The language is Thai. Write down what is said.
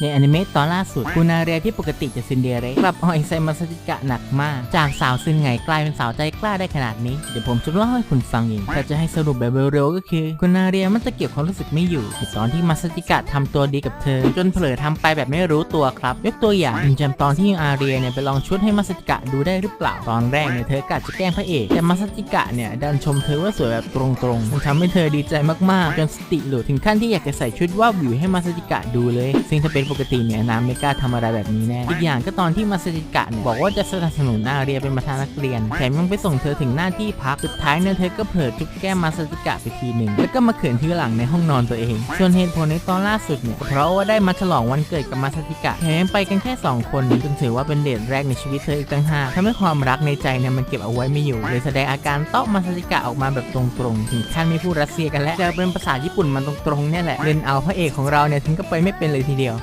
ในอนิเมะตอนล่าสุดคุณนาเรียที่ปกติจะซินเดเรกลับอ่อยใส่มาสติกะหนักมาก จากสาวซึนไงกลายเป็นสาวใจกล้าได้ขนาดนี้ เดี๋ยวผมจะเล่าให้คุณฟังเองถ้าจะให้สรุปแบบเร็วๆก็คือ คุณนาเรียมันจะเก็บความรู้สึกไม่อยู่ในตอนที่มาสติกะทำตัวดีกับเธอ จนเผลอทำไปแบบไม่รู้ตัวครับ ยกตัวอย่างจำตอนที่อาเรียเนี่ยไปลองชุดให้มาสติกะดูได้หรือเปล่าตอนแรกเนี่ยเธอกะจะแกล้งพระเอกแต่มาสติกะเนี่ยดันชมเธอว่าสวยแบบตรงๆมันทำให้เธอดีใจมากๆจนสติหลุดถึงขั้นที่อยากจะใส่ชุดว่าวิวให้มาสติกะดูเลย ซึ่งถ้าเป็นปกติเนี่ยน้ำไม่กล้าทำอะไรแบบนี้แน่ อีกอย่างก็ตอนที่มาสติกะเนี่ยบอกว่าจะสนับสนุนอาเรียเป็นประธานนักเรียน แถมยังไปส่งเธอถึงหน้าที่พัก สุดท้ายเนี่ยเธอก็เผลอจุ๊บแก้มมาสติกะไปทีหนึ่ง แล้วก็มาเขินที่หลังในห้องนอนตัวเอง ส่วนเหตุผลในตอนล่าสุดเนี่ย เพราะว่าได้มาฉลองวันเกิดกับมาสติกะ แถมยังไปกันแค่สองคนจนถือว่าเป็นเดทแรกในชีวิตเธออีกต่างหากทำให้ความรักในใจเนี่ยมันเก็บเอาไว้ไม่อยู่เลยแสดงอาการเต้ามาสติกะออกมาแบบตรงๆ ถึงขั้นไม่พูดรัสเซียกันแล้วจะเป็นภาษาญี่ปุ่นมันตรงๆเนี่ยแหละเล่นเอาพระเอกของเราเนี่ยถึงก็ไปไม่เป็นเลยทีเดียว